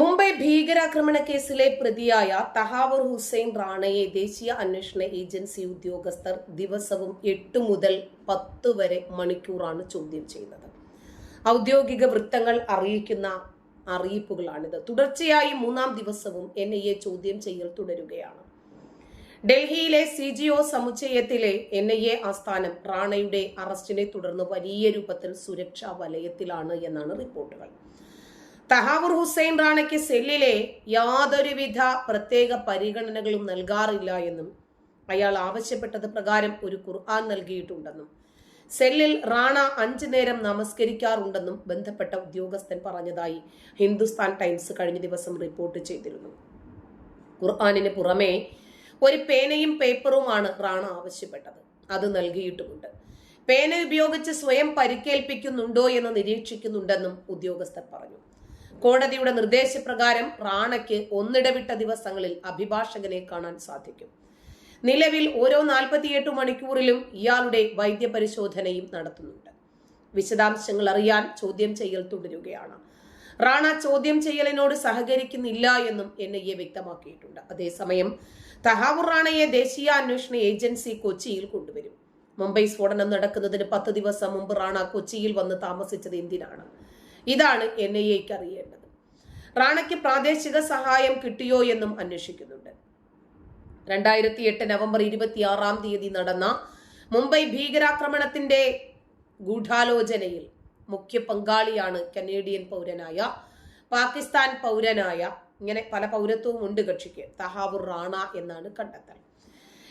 മുംബൈ ഭീകരാക്രമണ കേസിലെ പ്രതിയായ തഹാവർ ഹുസൈൻ റാണയെ ദേശീയ അന്വേഷണ ഏജൻസി ഉദ്യോഗസ്ഥർ ദിവസവും എട്ട് മുതൽ പത്ത് വരെ മണിക്കൂറാണ് ചോദ്യം ചെയ്യുന്നത്. ഔദ്യോഗിക വൃത്തങ്ങൾ അറിയിക്കുന്ന അറിയിപ്പുകളാണിത്. തുടർച്ചയായി മൂന്നാം ദിവസവും എൻ ഐ എ ചോദ്യം ചെയ്യൽ തുടരുകയാണ്. ഡൽഹിയിലെ സി ജി ഒ സമുച്ചയത്തിലെ എൻ ഐ എ ആസ്ഥാനം റാണയുടെ അറസ്റ്റിനെ തുടർന്ന് വലിയ രൂപത്തിൽ സുരക്ഷാ വലയത്തിലാണ് എന്നാണ് റിപ്പോർട്ടുകൾ. തഹാവൂർ ഹുസൈൻ റാണയ്ക്ക് സെല്ലിലെ യാതൊരുവിധ പ്രത്യേക പരിഗണനകളും നൽകാറില്ല എന്നും അയാൾ ആവശ്യപ്പെട്ടത് പ്രകാരം ഒരു ഖുർആൻ നൽകിയിട്ടുണ്ടെന്നും സെല്ലിൽ റാണ അഞ്ചു നേരം നമസ്കരിക്കാറുണ്ടെന്നും ബന്ധപ്പെട്ട ഉദ്യോഗസ്ഥൻ പറഞ്ഞതായി ഹിന്ദുസ്ഥാൻ ടൈംസ് കഴിഞ്ഞ ദിവസം റിപ്പോർട്ട് ചെയ്തിരുന്നു. ഖുർആാനിന് പുറമേ ഒരു പേനയും പേപ്പറുമാണ് റാണ ആവശ്യപ്പെട്ടത്. അത് നൽകിയിട്ടുമുണ്ട്. പേന ഉപയോഗിച്ച് സ്വയം പരിക്കേൽപ്പിക്കുന്നുണ്ടോ എന്ന് നിരീക്ഷിക്കുന്നുണ്ടെന്നും ഉദ്യോഗസ്ഥർ പറഞ്ഞു. കോടതിയുടെ നിർദ്ദേശപ്രകാരം റാണയ്ക്ക് ഒന്നിടവിട്ട ദിവസങ്ങളിൽ അഭിഭാഷകനെ കാണാൻ സാധിക്കും. നിലവിൽ ഓരോ നാൽപ്പത്തിയെട്ട് മണിക്കൂറിലും ഇയാളുടെ വൈദ്യപരിശോധനയും നടത്തുന്നുണ്ട്. വിശദാംശങ്ങൾ അറിയാൻ ചോദ്യം ചെയ്യൽ തുടരുകയാണ്. റാണ ചോദ്യം ചെയ്യലിനോട് സഹകരിക്കുന്നില്ല എന്നും എൻ ഐ എ വ്യക്തമാക്കിയിട്ടുണ്ട്. അതേസമയം തഹാവൂർ റാണയെ ദേശീയ അന്വേഷണ ഏജൻസി കൊച്ചിയിൽ കൊണ്ടുവരും. മുംബൈ സ്ഫോടനം നടക്കുന്നതിന് പത്ത് ദിവസം മുമ്പ് റാണ കൊച്ചിയിൽ വന്ന് താമസിച്ചത് എന്തിനാണ്? ഇതാണ് എൻ ഐ എക്ക് അറിയേണ്ടത്. റാണയ്ക്ക് പ്രാദേശിക സഹായം കിട്ടിയോ എന്നും അന്വേഷിക്കുന്നുണ്ട്. രണ്ടായിരത്തി എട്ട് നവംബർ ഇരുപത്തിയാറാം തീയതി നടന്ന മുംബൈ ഭീകരാക്രമണത്തിന്റെ ഗൂഢാലോചനയിൽ മുഖ്യ പങ്കാളിയാണ് കനേഡിയൻ പൗരനായ പാകിസ്ഥാൻ പൗരനായ ഇങ്ങനെ പല പൗരത്വവും ഉണ്ട് കക്ഷിക്ക് തഹാവുർ റാണ എന്നാണ് കണ്ടെത്തൽ.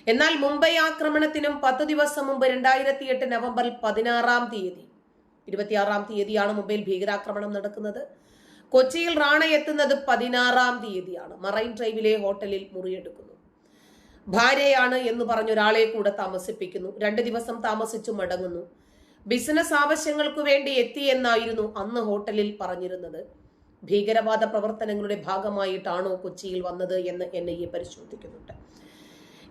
എന്നാൽ മുംബൈ ആക്രമണത്തിനും പത്ത് ദിവസം മുമ്പ് രണ്ടായിരത്തി എട്ട് നവംബർ പതിനാറാം തീയതി ഇരുപത്തിയാറാം തീയതിയാണ് മുംബൈയിൽ ഭീകരാക്രമണം നടക്കുന്നത്. കൊച്ചിയിൽ റാണ എത്തുന്നത് പതിനാറാം തീയതിയാണ്. മറൈൻ ഡ്രൈവിലെ ഹോട്ടലിൽ മുറിയെടുക്കുന്നു. ഭാര്യയാണ് എന്ന് പറഞ്ഞ ഒരാളെ കൂടെ താമസിപ്പിക്കുന്നു. രണ്ട് ദിവസം താമസിച്ചു മടങ്ങുന്നു. ബിസിനസ് ആവശ്യങ്ങൾക്കു വേണ്ടി എത്തി എന്നായിരുന്നു അന്ന് ഹോട്ടലിൽ പറഞ്ഞിരുന്നത്. ഭീകരവാദ പ്രവർത്തനങ്ങളുടെ ഭാഗമായിട്ടാണോ കൊച്ചിയിൽ വന്നത് എന്ന് എൻ ഐ എ പരിശോധിക്കുന്നുണ്ട്.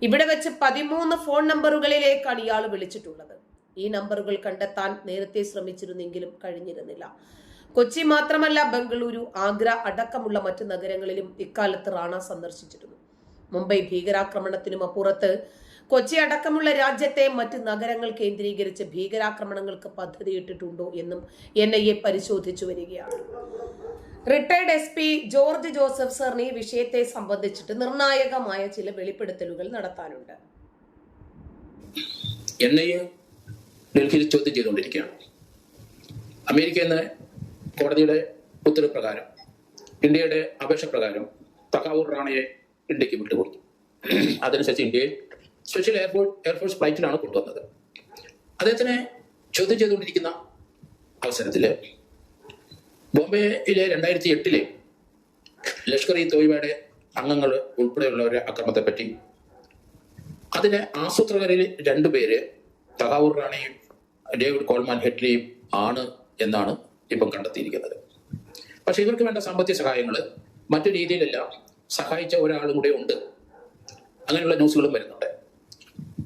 ഇവിടെ വെച്ച് പതിമൂന്ന് ഫോൺ നമ്പറുകളിലേക്കാണ് ഇയാൾ വിളിച്ചിട്ടുള്ളത്. ഈ നമ്പറുകൾ കണ്ടെത്താൻ നേരത്തെ ശ്രമിച്ചിരുന്നെങ്കിലും കഴിഞ്ഞിരുന്നില്ല. കൊച്ചി മാത്രമല്ല ബംഗളൂരു ആഗ്ര അടക്കമുള്ള മറ്റ് നഗരങ്ങളിലും ഇക്കാലത്ത് റാണ സന്ദർശിച്ചിരുന്നു. മുംബൈ ഭീകരാക്രമണത്തിനും അപ്പുറത്ത് കൊച്ചി അടക്കമുള്ള രാജ്യത്തെ മറ്റ് നഗരങ്ങൾ കേന്ദ്രീകരിച്ച് ഭീകരാക്രമണങ്ങൾക്ക് പദ്ധതിയിട്ടിട്ടുണ്ടോ എന്നും എൻ ഐ എ പരിശോധിച്ചു വരികയാണ്. Retired S P George Joseph സാറിന് ഈ വിഷയത്തെ സംബന്ധിച്ചിട്ട് നിർണായകമായ ചില വെളിപ്പെടുത്തലുകൾ നടത്താനുണ്ട്. എൻ ഐ എ ഡൽഹിയിൽ ചോദ്യം ചെയ്തുകൊണ്ടിരിക്കുകയാണ്. അമേരിക്ക എന്ന കോടതിയുടെ ഉത്തരവ് പ്രകാരം ഇന്ത്യയുടെ അപേക്ഷ പ്രകാരം തക്കാവൂർ റാണയെ ഇന്ത്യയ്ക്ക് വിട്ടുകൊടുത്തു. അതനുസരിച്ച് ഇന്ത്യയിൽ സ്പെഷ്യൽ എയർപോർട്ട് എയർഫോഴ്സ് ഫ്ലൈറ്റിലാണ് കൊണ്ടുവന്നത്. അദ്ദേഹത്തിനെ ചോദ്യം ചെയ്തുകൊണ്ടിരിക്കുന്ന അവസരത്തിൽ ബോംബെയിലെ രണ്ടായിരത്തി എട്ടിലെ ലഷ്കർ ഇ തോയ്ബയുടെ അംഗങ്ങൾ ഉൾപ്പെടെയുള്ളവരുടെ അക്രമത്തെപ്പറ്റി അതിന് ആസൂത്രകരിൽ രണ്ടുപേര് തകാവൂർ റാണയും ഡേവിഡ് കോൾമാൻ ഹെഡ്ലിയും ആണ് എന്നാണ് ഇപ്പം കണ്ടെത്തിയിരിക്കുന്നത്. പക്ഷെ ഇവർക്ക് വേണ്ട സാമ്പത്തിക സഹായങ്ങൾ മറ്റു രീതിയിലല്ല സഹായിച്ച ഒരാളും കൂടെ ഉണ്ട്. അങ്ങനെയുള്ള ന്യൂസുകളും വരുന്നുണ്ട്.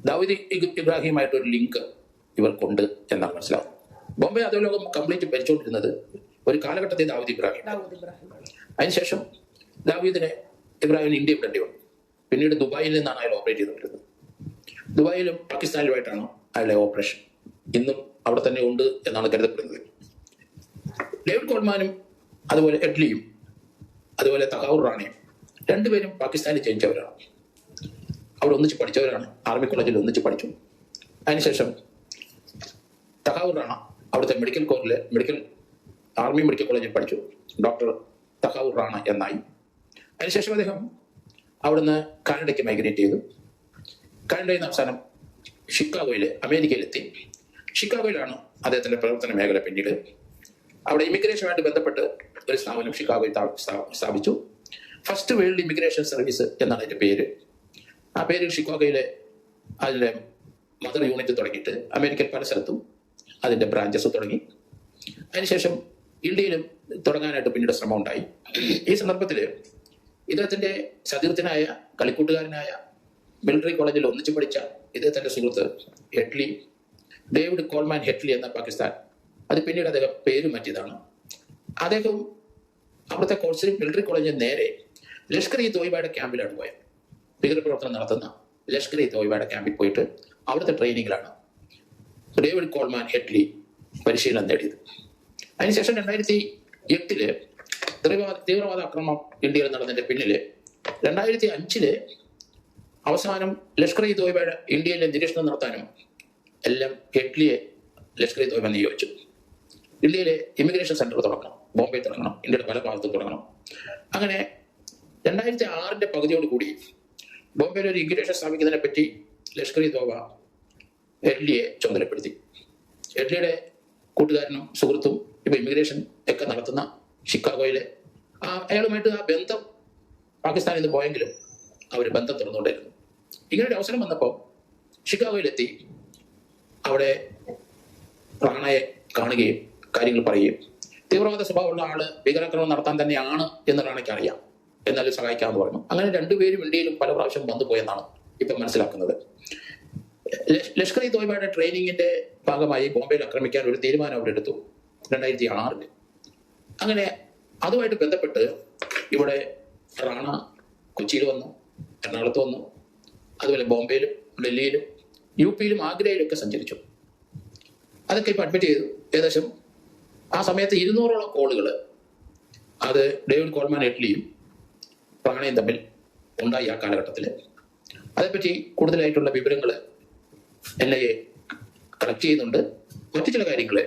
ദാവൂദ് ഇബ്രാഹിമായിട്ടൊരു ലിങ്ക് ഇവർക്കുണ്ട് എന്നാണ് മനസ്സിലാവും ബോംബെ അധോലോകം കംപ്ലീറ്റ് ഭരിച്ചുകൊണ്ടിരുന്നത് ഒരു കാലഘട്ടത്തിൽ ദാവൂദ് ഇബ്രാഹിം. അതിനുശേഷം ദാവീദിനെ ഇബ്രാഹിം ഇന്ത്യ വിടേണ്ടി വന്നു പിന്നീട് ദുബായിൽ നിന്നാണ് അയാൾ ഓപ്പറേറ്റ് ചെയ്തുകൊണ്ടിരുന്നത്. ദുബായിലും പാകിസ്ഥാനിലുമായിട്ടാണ് അയാളുടെ ഓപ്പറേഷൻ. ഇന്നും അവിടെ തന്നെ ഉണ്ട് എന്നാണ് കരുതപ്പെടുന്നത്. ഡേവിഡ് കോൾമാനും അതുപോലെ എഡ്ലിയും അതുപോലെ തഹാവൂർ റാണിയും രണ്ടുപേരും പാകിസ്ഥാനിൽ ജനിച്ചവരാണ്. അവിടെ ഒന്നിച്ച് പഠിച്ചവരാണ്. ആർമി കോളേജിൽ ഒന്നിച്ച് പഠിച്ചു. അതിനുശേഷം തഹാവൂർ റാണ അവിടുത്തെ മെഡിക്കൽ കോളേജിലെ മെഡിക്കൽ ആർമി മെഡിക്കൽ കോളേജിൽ പഠിച്ചു. ഡോക്ടർ തഹാവൂർ റാണ എന്നായി. അതിനുശേഷം അദ്ദേഹം അവിടുന്ന് കാനഡയ്ക്ക് മൈഗ്രേറ്റ് ചെയ്തു. കാനഡയിൽ നിന്ന് അവസാനം ഷിക്കാഗോയിൽ അമേരിക്കയിലെത്തി. ഷിക്കാഗോയിലാണ് അദ്ദേഹത്തിന്റെ പ്രവർത്തന മേഖല പിന്നീട്. അവിടെ ഇമിഗ്രേഷനുമായിട്ട് ബന്ധപ്പെട്ട് ഒരു സ്ഥാപനം ഷിക്കാഗോയിൽ സ്ഥാ- സ്ഥാ- സ്ഥാപിച്ചു. ഫസ്റ്റ് വേൾഡ് ഇമിഗ്രേഷൻ സർവീസ് എന്നാണ് അതിന്റെ പേര്. ആ പേര് ഷിക്കാഗോയിലെ അതിന്റെ മദർ യൂണിറ്റ് തുടങ്ങിയിട്ട് അമേരിക്കൻ പല സ്ഥലത്തും അതിന്റെ ബ്രാഞ്ചസ് തുടങ്ങി. അതിനുശേഷം ഇന്ത്യയിലും തുടങ്ങാനായിട്ട് പിന്നീട് ശ്രമം ഉണ്ടായി ഈ സന്ദർഭത്തിൽ ഇദ്ദേഹത്തിന്റെ സതീർത്ഥനായ കളിക്കൂട്ടുകാരനായ മിലിറ്ററി കോളേജിൽ ഒന്നിച്ചു പഠിച്ച ഇദ്ദേഹത്തിന്റെ സുഹൃത്ത് ഹെഡ്ലി ഡേവിഡ് കോൾമാൻ ഹെറ്റ്ലി എന്ന പാകിസ്ഥാൻ. അത് പിന്നീട് അദ്ദേഹം പേര് മാറ്റിയതാണ്. അദ്ദേഹം അവിടുത്തെ കോഴ്സിൽ മിലിറ്ററി കോളേജിൽ നേരെ ലഷ്കർ ഇ തോയ്ബയുടെ ക്യാമ്പിലാണ് പോയത്. ഭീകരപ്രവർത്തനം നടത്തുന്ന ലഷ്കർ ഇ തോയ്ബയുടെ ക്യാമ്പിൽ പോയിട്ട് അവിടുത്തെ ട്രെയിനിങ്ങിലാണ് ഡേവിഡ് കോൾമാൻ ഹെറ്റ്ലി പരിശീലനം നേടിയത്. അതിനുശേഷം രണ്ടായിരത്തി എട്ടിൽ തീവ്രവാദ തീവ്രവാദ അക്രമം ഇന്ത്യയിൽ നടന്നതിന്റെ പിന്നിൽ രണ്ടായിരത്തി അഞ്ചിൽ അവസാനം ലഷ്കർ ഇ തോയ്ബയുടെ ഇന്ത്യയിലെ നിരീക്ഷണം നടത്താനും എല്ലാം ഹെഡ്ലിയെ ലഷ്കർ ഇ തോയ്ബ നിയോഗിച്ചു ഇന്ത്യയിലെ ഇമിഗ്രേഷൻ സെന്റർ തുടങ്ങണം ബോംബെ തുടങ്ങണം ഇന്ത്യയുടെ പല ഭാഗത്തും തുടങ്ങണം അങ്ങനെ രണ്ടായിരത്തി ആറിന്റെ പകുതിയോട് കൂടി ബോംബെയിൽ ഒരു ഇമിഗ്രേഷൻ സ്ഥാപിക്കുന്നതിനെ പറ്റി ലഷ്കർ ഇ തോബ എഡ്ലിയെ ചുമതലപ്പെടുത്തി. എഡ്ലിയുടെ കൂട്ടുകാരനും സുഹൃത്തും ഇപ്പൊ ഇമിഗ്രേഷൻ ഒക്കെ നടത്തുന്ന ഷിക്കാഗോയിലെ ആ അയാളുമായിട്ട് ആ ബന്ധം പാകിസ്ഥാനിൽ നിന്ന് പോയെങ്കിലും അവർ ബന്ധം തുറന്നുകൊണ്ടിരുന്നു ഇങ്ങനെ ഒരു അവസരം വന്നപ്പോൾ ഷിക്കാഗോയിലെത്തി അവിടെ റാണയെ കാണുകയും കാര്യങ്ങൾ പറയുകയും തീവ്രവാദ സ്വഭാവമുള്ള ആൾ ഭീകരാക്രമണം നടത്താൻ തന്നെയാണ് എന്ന് റാണയ്ക്ക് അറിയാം. എന്നാലും സഹായിക്കാമെന്ന് പറഞ്ഞു അങ്ങനെ രണ്ടുപേരും ഇന്ത്യയിലും പല പ്രാവശ്യം വന്നു പോയെന്നാണ് ഇപ്പം മനസ്സിലാക്കുന്നത്. ലഷ്- ലഷ്കർ ഇ തോയ്ബയുടെ ട്രെയിനിങ്ങിന്റെ ഭാഗമായി ബോംബെയിൽ ആക്രമിക്കാൻ ഒരു തീരുമാനം അവരെടുത്തു രണ്ടായിരത്തി ആറിൽ അങ്ങനെ അതുമായിട്ട് ബന്ധപ്പെട്ട് ഇവിടെ റാണ കൊച്ചിയിൽ വന്നു എറണാകുളത്ത് വന്നു അതുപോലെ ബോംബെയിലും ഡൽഹിയിലും യു പിയിലും ആഗ്രയിലൊക്കെ സഞ്ചരിച്ചു. അതൊക്കെ ഇപ്പൊ അഡ്മിറ്റ് ചെയ്തു. ഏകദേശം ആ സമയത്ത് ഇരുന്നൂറോളം കോളുകൾ അത് ഡേവിഡ് കോൾമാൻ എഡ്ലിയും പ്രാണയും തമ്മിൽ ഉണ്ടായി ആ കാലഘട്ടത്തിൽ അതേപ്പറ്റി കൂടുതലായിട്ടുള്ള വിവരങ്ങൾ എൻ ഐ എ കളക്ട് ചെയ്യുന്നുണ്ട്. മറ്റു ചില കാര്യങ്ങൾ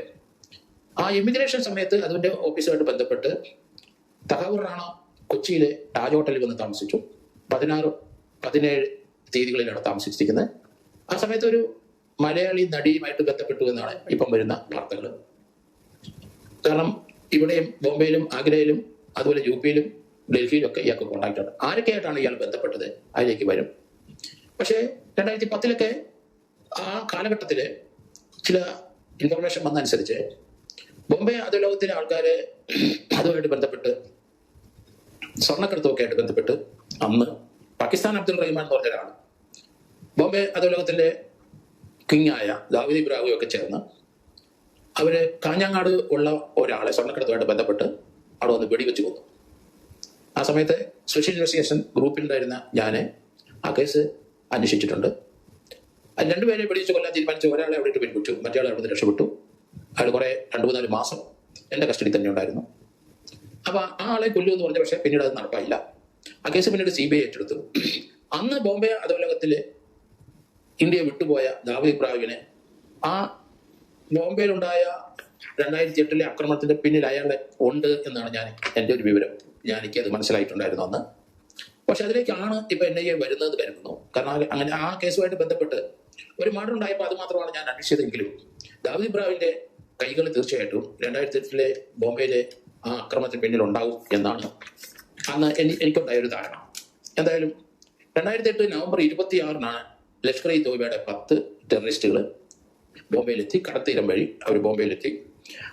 ആ ഇമിഗ്രേഷൻ സമയത്ത് അതിന്റെ ഓഫീസുമായിട്ട് ബന്ധപ്പെട്ട് തഹവൂർ റാണ കൊച്ചിയിലെ താജ് ഹോട്ടലിൽ വന്ന് താമസിച്ചു. പതിനാറ് പതിനേഴ് തീയതികളിലാണ് താമസിച്ചിരിക്കുന്നത്. ആ സമയത്ത് ഒരു മലയാളി നടിയുമായിട്ട് ബന്ധപ്പെട്ടു എന്നാണ് ഇപ്പം വരുന്ന വാർത്തകൾ കാരണം ഇവിടെയും ബോംബെയിലും ആഗ്രയിലും അതുപോലെ യു പിയിലും ഡൽഹിയിലും ഒക്കെ ഇയാൾക്ക് കോണ്ടാക്ട് ഉണ്ട്. ആരൊക്കെയായിട്ടാണ് ഇയാൾ ബന്ധപ്പെട്ടത്? അതിലേക്ക് വരും. പക്ഷേ രണ്ടായിരത്തി പത്തിലൊക്കെ ആ കാലഘട്ടത്തിൽ ചില ഇൻഫർമേഷൻ വന്നനുസരിച്ച് ബോംബെ അധോലോകത്തിലെ ആൾക്കാർ അതുമായിട്ട് ബന്ധപ്പെട്ട് സ്വർണക്കടത്തുമൊക്കെ ആയിട്ട് ബന്ധപ്പെട്ട് അന്ന് പാകിസ്ഥാൻ അബ്ദുൾ റഹ്മാൻ എന്ന് പറഞ്ഞ ഒരാൾ ബോംബെ അധോലോകത്തിന്റെ കിങ്ങായ ദാവൂദ് ഒക്കെ ചേർന്ന് അവർ കാഞ്ഞങ്ങാട് ഉള്ള ഒരാളെ സ്വർണക്കടത്തുമായിട്ട് ബന്ധപ്പെട്ട് അവിടെ വന്ന് വെടിവെച്ച് കൊന്നു. ആ സമയത്ത് സ്പെഷ്യൽ ഇൻവെസ്റ്റിഗേഷൻ ഗ്രൂപ്പിലുണ്ടായിരുന്ന ഞാൻ ആ കേസ് അന്വേഷിച്ചിട്ടുണ്ട്. അത് രണ്ടുപേരെ വെടിവെച്ച് കൊല്ലാൻ തീരുമാനിച്ചു ഒരാളെ അവിടെ ഇട്ട് പിൻവിട്ടു മറ്റേ അവിടെ നിന്ന് രക്ഷപ്പെട്ടു. അയാൾ കുറെ രണ്ടു മൂന്നാൽ മാസം എന്റെ കസ്റ്റഡി തന്നെ ഉണ്ടായിരുന്നു. അപ്പൊ ആ ആളെ കൊല്ലുമെന്ന് പറഞ്ഞ പക്ഷേ പിന്നീട് അത് നടപ്പായില്ല. ആ കേസ് പിന്നീട് സി ബി ഐ ഏറ്റെടുത്തു. അന്ന് ബോംബെ അധോലോകത്തിൽ ഇന്ത്യ വിട്ടുപോയ ദാവൂദ് ഇബ്രാഹിമിനെ ആ ബോംബെയിലുണ്ടായ രണ്ടായിരത്തി എട്ടിലെ ആക്രമണത്തിന്റെ പിന്നിൽ അയാളെ ഉണ്ട് എന്നാണ് ഞാൻ എന്റെ ഒരു വിവരം. ഞാൻ എനിക്ക് അത് മനസ്സിലായിട്ടുണ്ടായിരുന്നു അന്ന്. പക്ഷെ അതിലേക്കാണ് ഇപ്പൊ എൻ ഐ എ വരുന്നത് കരുതുന്നു. കാരണം അങ്ങനെ ആ കേസുമായിട്ട് ബന്ധപ്പെട്ട് ഒരു മർഡർ ഉണ്ടായപ്പോൾ അത് മാത്രമാണ് ഞാൻ അന്വേഷിച്ചതെങ്കിലും ദാവൂദ് ഇബ്രാഹിമിന്റെ കൈകൾ തീർച്ചയായിട്ടും രണ്ടായിരത്തി എട്ടിലെ ബോംബെയിലെ ആ അക്രമത്തിന് പിന്നിൽ ഉണ്ടാവും എന്നാണ് അന്ന് എനി- എനിക്കുണ്ടായ ഒരു ധാരണ. എന്തായാലും രണ്ടായിരത്തി എട്ട് നവംബർ ഇരുപത്തിയാറിനാണ് ലഷ്കർ ഇ തോയ്ബയുടെ പത്ത് ടെററിസ്റ്റുകൾ ബോംബെയിലെത്തി കടത്തീരം വഴി അവർ ബോംബെയിലെത്തി.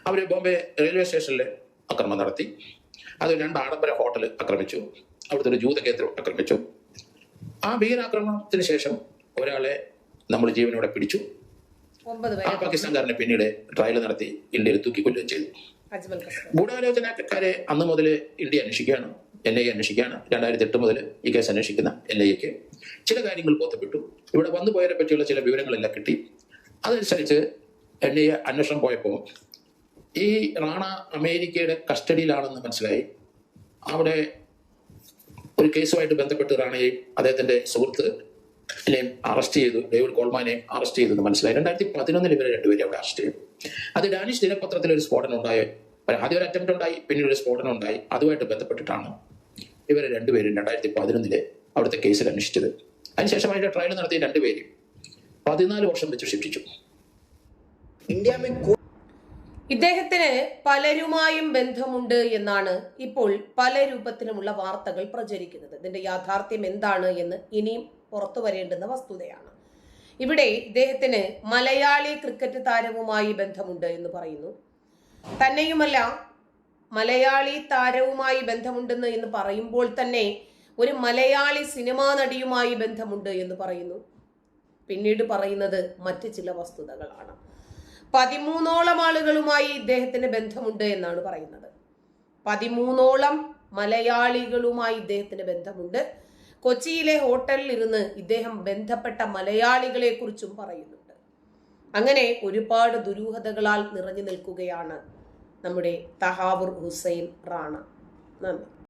അവർ ബോംബെ റെയിൽവേ സ്റ്റേഷനിൽ അക്രമം നടത്തി. അത് രണ്ട് ആഡംബര ഹോട്ടൽ ആക്രമിച്ചു അവിടുത്തെ ഒരു ജൂത കേന്ദ്രം ആക്രമിച്ചു ആ ഭീകരാക്രമണത്തിന് ശേഷം ഒരാളെ നമ്മൾ ജീവനോടെ പിടിച്ചു. ആ പാകിസ്ഥാൻകാരനെ പിന്നീട് ട്രയൽ നടത്തി ഇന്ത്യയിൽ തൂക്കിക്കൊല്ലുകയും ചെയ്തു. ഗൂഢാലോചനക്കാരെ അന്ന് മുതൽ ഇന്ത്യ അന്വേഷിക്കുകയാണ്. എൻ ഐ അന്വേഷിക്കുകയാണ്. രണ്ടായിരത്തി എട്ട് മുതൽ ഈ കേസ് അന്വേഷിക്കുന്ന എൻ ഐ എക്ക്. ചില കാര്യങ്ങൾ ബോധ്യപ്പെട്ടു. ഇവിടെ വന്നു പോയതിനെ പറ്റിയുള്ള ചില വിവരങ്ങളെല്ലാം കിട്ടി. അതനുസരിച്ച് എൻ ഐ എ അന്വേഷണം പോയപ്പോൾ ഈ റാണ അമേരിക്കയുടെ കസ്റ്റഡിയിലാണെന്ന് മനസ്സിലായി. അവിടെ ഒരു കേസുമായിട്ട് ബന്ധപ്പെട്ട് റാണയെയും അദ്ദേഹത്തിന്റെ സുഹൃത്ത് നെയും അറസ്റ്റ് ചെയ്തു. ഡേവിഡ് കോൾമാനെയും അറസ്റ്റ് ചെയ്തു എന്ന് മനസ്സിലായി. രണ്ടായിരത്തി പതിനൊന്നിൽ ഇവരെ രണ്ടുപേരെ അവിടെ അറസ്റ്റ് ചെയ്തു. അത് ഡാനിഷ് ദിനപത്രത്തിൽ ഒരു സ്ഫോടനം ഉണ്ടായ ആദ്യം ഒരു അറ്റംപ്റ്റ് ഉണ്ടായി പിന്നീട് ഒരു സ്ഫോടനം ഉണ്ടായി. അതുമായിട്ട് ബന്ധപ്പെട്ടിട്ടാണ് ഇവരെ രണ്ടുപേരും രണ്ടായിരത്തി പതിനൊന്നിൽ അവിടുത്തെ കേസിൽ അന്വേഷിച്ചത്. അതിനുശേഷം അതിന്റെ ട്രയൽ നടത്തിയ രണ്ടുപേരും പതിനാല് വർഷം വെച്ച് ശിക്ഷിച്ചു. ഇദ്ദേഹത്തിന് പലരുമായും ബന്ധമുണ്ട് എന്നാണ് ഇപ്പോൾ പല രൂപത്തിലുമുള്ള വാർത്തകൾ പ്രചരിക്കുന്നത്. ഇതിന്റെ യാഥാർത്ഥ്യം എന്താണ് എന്ന് ഇനിയും പുറത്തു വരേണ്ടുന്ന വസ്തുതയാണ്. ഇവിടെ ഇദ്ദേഹത്തിന് മലയാളി ക്രിക്കറ്റ് താരവുമായി ബന്ധമുണ്ട് എന്ന് പറയുന്നു. തന്നെയുമല്ല മലയാളി താരവുമായി ബന്ധമുണ്ടെന്ന് എന്ന് പറയുമ്പോൾ തന്നെ ഒരു മലയാളി സിനിമാ നടിയുമായി ബന്ധമുണ്ട് എന്ന് പറയുന്നു. പിന്നീട് പറയുന്നത് മറ്റ് ചില വസ്തുതകളാണ്. പതിമൂന്നോളം ആളുകളുമായി ഇദ്ദേഹത്തിന് ബന്ധമുണ്ട് എന്നാണ് പറയുന്നത്. പതിമൂന്നോളം മലയാളികളുമായി ഇദ്ദേഹത്തിന് ബന്ധമുണ്ട്. കൊച്ചിയിലെ ഹോട്ടലിൽ ഇരുന്ന് ഇദ്ദേഹം ബന്ധപ്പെട്ട മലയാളികളെ കുറിച്ചും പറയുന്നുണ്ട്. അങ്ങനെ ഒരുപാട് ദുരൂഹതകളാൽ നിറഞ്ഞു നിൽക്കുകയാണ് നമ്മുടെ തഹാവുർ ഹുസൈൻ റാണ. നന്ദി.